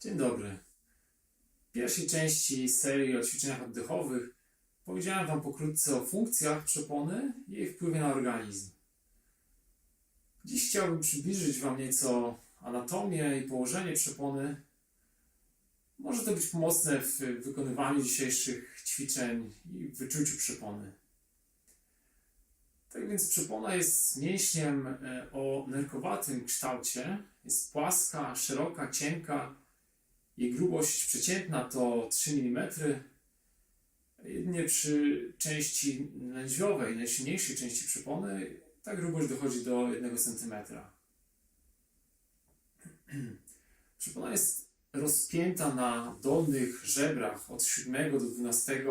Dzień dobry. W pierwszej części serii o ćwiczeniach oddechowych powiedziałem Wam pokrótce o funkcjach przepony i jej wpływie na organizm. Dziś chciałbym przybliżyć Wam nieco anatomię i położenie przepony. Może to być pomocne w wykonywaniu dzisiejszych ćwiczeń i wyczuciu przepony. Tak więc przepona jest mięśniem e, o nerkowatym kształcie. Jest płaska, szeroka, cienka. Jej grubość przeciętna to 3 mm. Jedynie przy części lędźwiowej, najsilniejszej części przepony, ta grubość dochodzi do 1 cm. Przepona jest rozpięta na dolnych żebrach od 7 do 12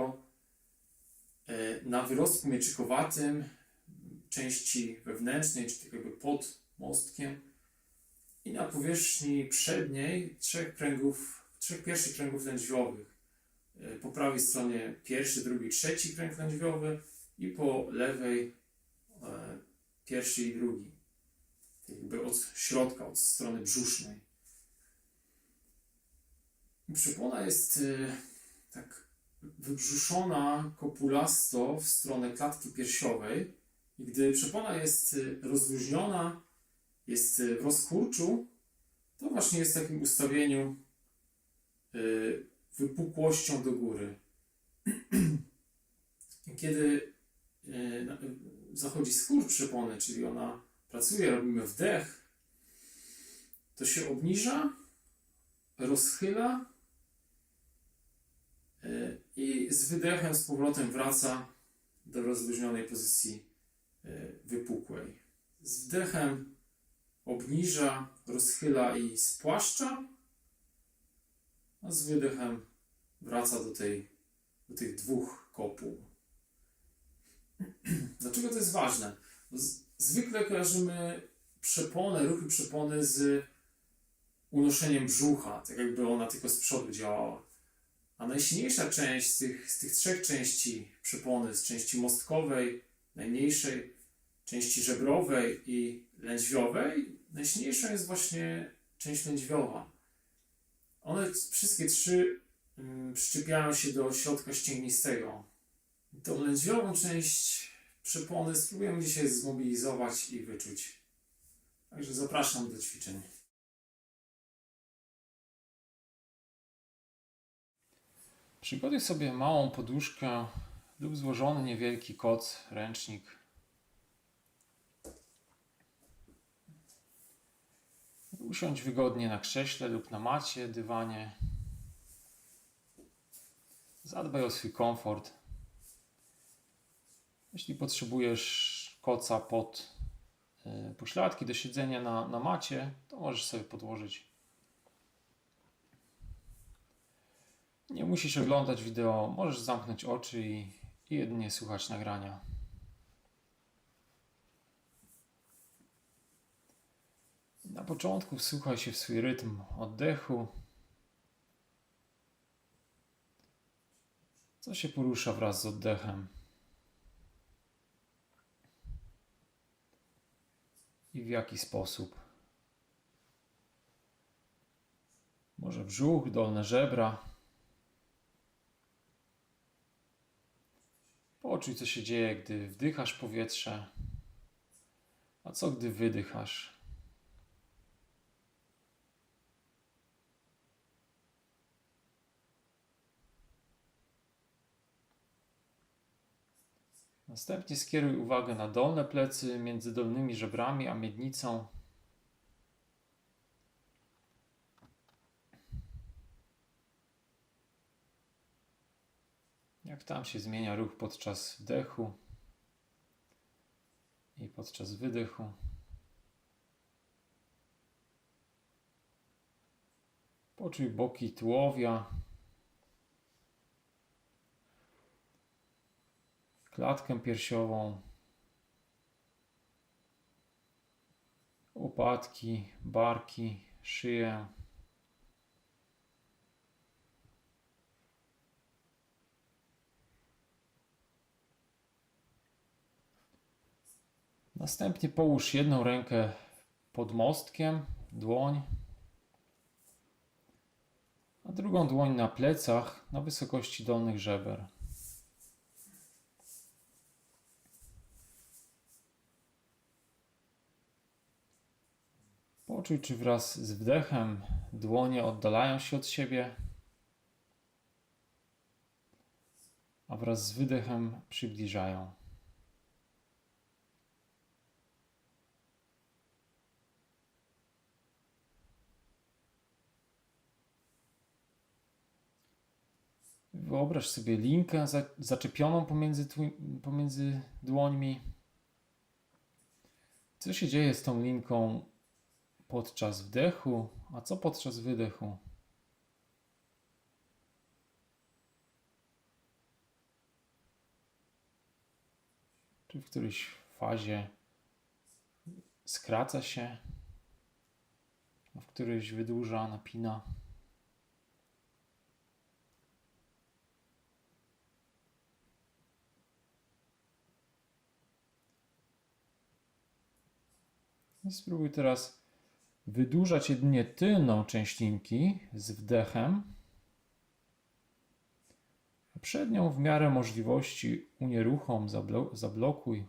e, na wyrostku mieczykowatym części wewnętrznej, czy tak jakby pod mostkiem i na powierzchni przedniej trzech kręgów, trzech pierwszych kręgów lędźwiowych. E, Po prawej stronie pierwszy, drugi, trzeci kręg lędźwiowy i po lewej e, pierwszy i drugi. Jakby od środka, od strony brzusznej. I Przepona jest e, tak wybrzuszona kopulasto w stronę klatki piersiowej. I gdy przepona jest rozluźniona, jest y, w rozkurczu, to właśnie jest w takim ustawieniu y, wypukłością do góry. Kiedy y, zachodzi skurcz przepony, czyli ona pracuje, robimy wdech, to się obniża, rozchyla i z wydechem z powrotem wraca do rozluźnionej pozycji wypukłej. Z wdechem obniża, rozchyla i spłaszcza, a z wydechem wraca do, tej, do tych dwóch kopuł. Dlaczego to jest ważne? Zwykle kojarzymy przeponę, ruchy przepony z unoszeniem brzucha, tak jakby ona tylko z przodu działała. A najsilniejsza część z tych, z tych trzech części przepony, z części mostkowej, najmniejszej, części żebrowej i lędźwiowej, najsilniejsza jest właśnie część lędźwiowa. One wszystkie trzy mm, przyczepiają się do środka ścięgnistego. Tą lędźwiową część przepony spróbujemy dzisiaj zmobilizować i wyczuć. Także zapraszam do ćwiczeń. Przygotuj sobie małą poduszkę lub złożony niewielki koc, ręcznik. Usiądź wygodnie na krześle lub na macie, dywanie. Zadbaj o swój komfort. Jeśli potrzebujesz koca pod y, pośladki do siedzenia na, na macie, to możesz sobie podłożyć. Nie musisz oglądać wideo, możesz zamknąć oczy i, i jedynie słuchać nagrania. Na początku wsłuchaj się w swój rytm oddechu. Co się porusza wraz z oddechem? I w jaki sposób? Może brzuch, dolne żebra. Poczuj, co się dzieje, gdy wdychasz powietrze, a co gdy wydychasz. Następnie skieruj uwagę na dolne plecy między dolnymi żebrami a miednicą. Jak tam się zmienia ruch podczas wdechu i podczas wydechu. Poczuj boki tułowia, klatkę piersiową, łopatki, barki, szyję. Następnie połóż jedną rękę pod mostkiem, dłoń, drugą dłoń na plecach na wysokości dolnych żeber. Poczuj, czy wraz z wdechem dłonie oddalają się od siebie, a wraz z wydechem przybliżają. Wyobraź sobie linkę za, zaczepioną pomiędzy, pomiędzy dłońmi. Co się dzieje z tą linką podczas wdechu, a co podczas wydechu? Czy w którejś fazie skraca się, a w którejś wydłuża, napina? I spróbuj teraz wydłużać jedynie tylną część linki z wdechem, a przednią w miarę możliwości unieruchom, zablo- zablokuj.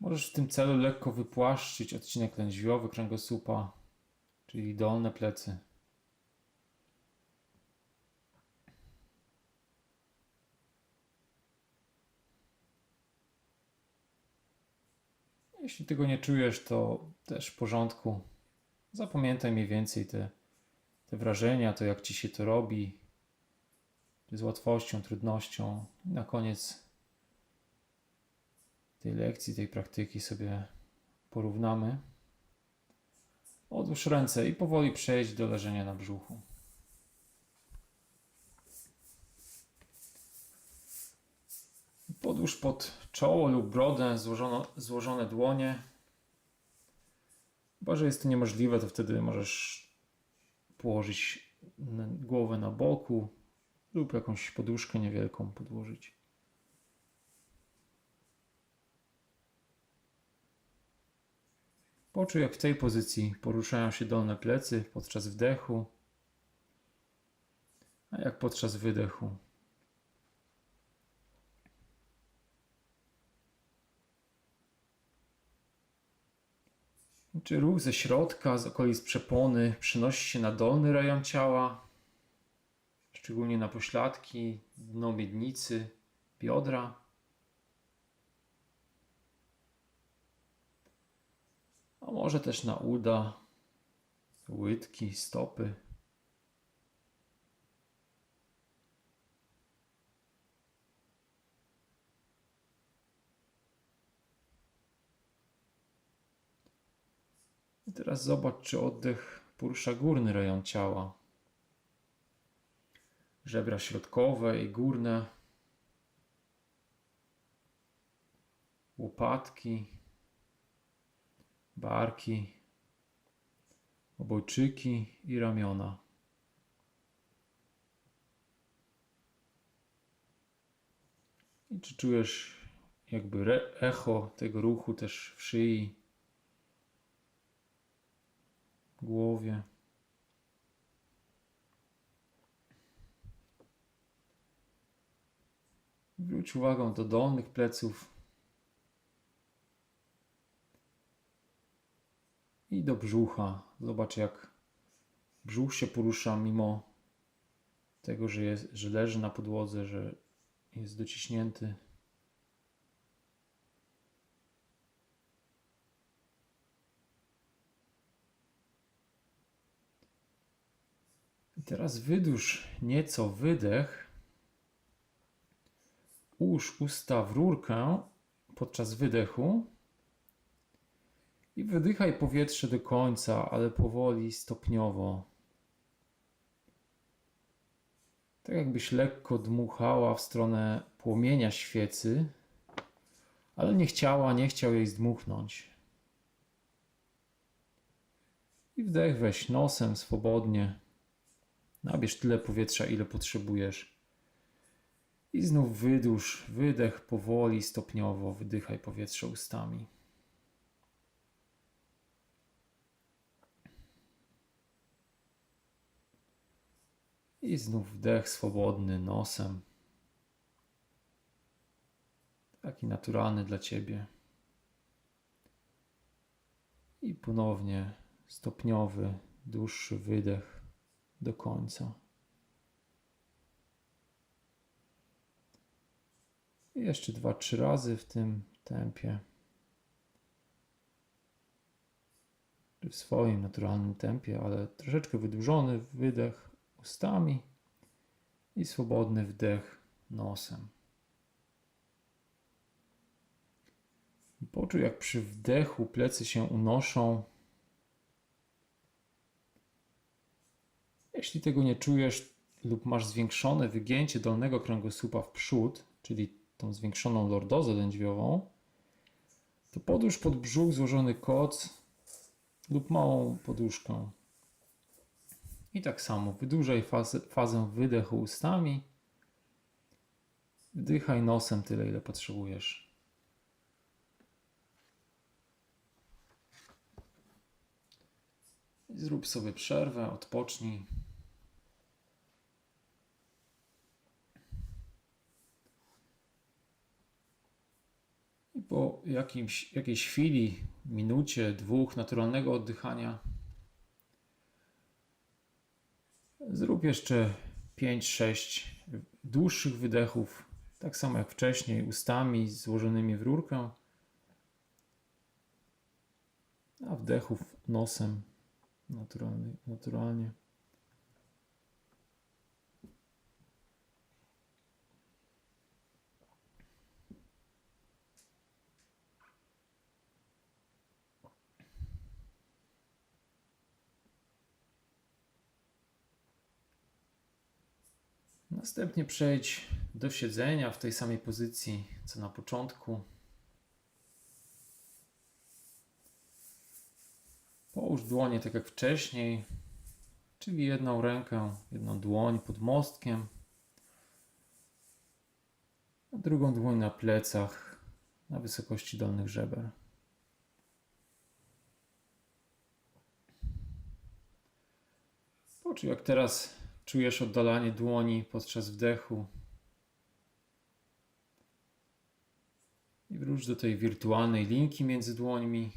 Możesz w tym celu lekko wypłaszczyć odcinek lędźwiowy kręgosłupa, czyli dolne plecy. Jeśli tego nie czujesz, to też w porządku. Zapamiętaj mniej więcej te, te wrażenia, to jak ci się to robi, z łatwością, trudnością. I na koniec tej lekcji, tej praktyki sobie porównamy. Odłóż ręce i powoli przejdź do leżenia na brzuchu. Podłóż pod czoło lub brodę złożono, złożone dłonie. Chyba, że jest to niemożliwe, to wtedy możesz położyć głowę na boku lub jakąś poduszkę niewielką podłożyć. Poczuj, jak w tej pozycji poruszają się dolne plecy podczas wdechu, a jak podczas wydechu. Czy ruch ze środka, z okolic przepony przenosi się na dolny rejon ciała, szczególnie na pośladki, dno miednicy, biodra? A może też na uda, łydki, stopy. I teraz zobacz, czy oddech porusza górny rejon ciała. Żebra środkowe i górne. Łopatki, barki, obojczyki i ramiona. I czy czujesz jakby echo tego ruchu też w szyi? Głowie. Wróć uwagę do dolnych pleców i do brzucha. Zobacz, jak brzuch się porusza mimo tego, że, jest, że leży na podłodze, że jest dociśnięty. Teraz wydłuż nieco wydech. Ułóż usta w rurkę podczas wydechu i wydychaj powietrze do końca, ale powoli, stopniowo. Tak jakbyś lekko dmuchała w stronę płomienia świecy, ale nie chciała, nie chciał jej zdmuchnąć. I wdech weź nosem swobodnie. Nabierz tyle powietrza, ile potrzebujesz. I znów wydłuż, wydech powoli, stopniowo, wydychaj powietrze ustami. I znów wdech swobodny nosem. Taki naturalny dla ciebie. I ponownie stopniowy, dłuższy wydech do końca. I jeszcze dwa, trzy razy w tym tempie. W swoim naturalnym tempie, ale troszeczkę wydłużony wydech ustami i swobodny wdech nosem. Poczuj, jak przy wdechu plecy się unoszą. Jeśli tego nie czujesz lub masz zwiększone wygięcie dolnego kręgosłupa w przód, czyli tą zwiększoną lordozę lędźwiową, to podłóż pod brzuch złożony koc lub małą poduszkę. I tak samo wydłużaj fazę, fazę wydechu ustami. Wdychaj nosem tyle, ile potrzebujesz. Zrób sobie przerwę, odpocznij. I po jakimś, jakiejś chwili, minucie, dwóch naturalnego oddychania, zrób jeszcze 5-6 dłuższych wydechów, tak samo jak wcześniej, ustami złożonymi w rurkę, a wdechów nosem naturalnie. naturalnie. Następnie przejdź do siedzenia w tej samej pozycji co na początku. Połóż dłonie tak jak wcześniej, czyli jedną rękę, jedną dłoń pod mostkiem, a drugą dłoń na plecach, na wysokości dolnych żeber. Poczuj, jak teraz czujesz oddalanie dłoni podczas wdechu. I wróć do tej wirtualnej linki między dłońmi.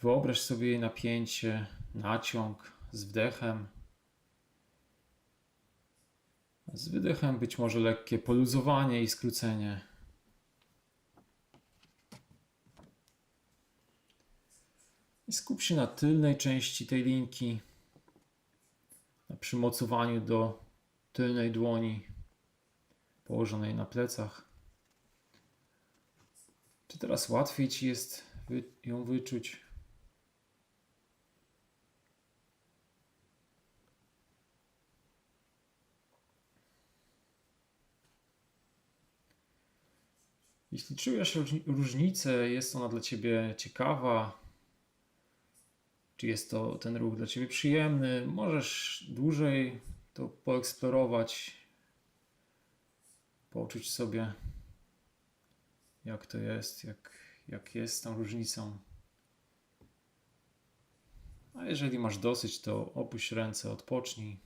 Wyobraź sobie jej napięcie, naciąg z wdechem. Z wydechem być może lekkie poluzowanie i skrócenie. I skup się na tylnej części tej linki, na przymocowaniu do tylnej dłoni położonej na plecach. Czy teraz łatwiej ci jest ją wyczuć? Jeśli czujesz różni- różnicę, jest ona dla ciebie ciekawa, czy jest to ten ruch dla ciebie przyjemny, możesz dłużej to poeksplorować, poczuć sobie, jak to jest, jak, jak jest tą różnicą. A jeżeli masz dosyć, to opuść ręce, odpocznij.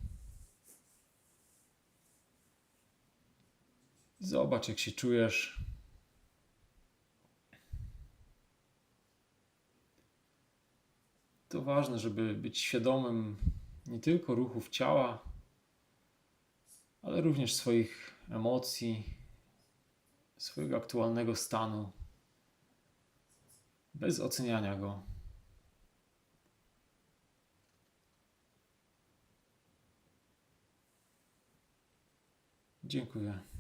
Zobacz, jak się czujesz. To ważne, żeby być świadomym nie tylko ruchów ciała, ale również swoich emocji, swojego aktualnego stanu, bez oceniania go. Dziękuję.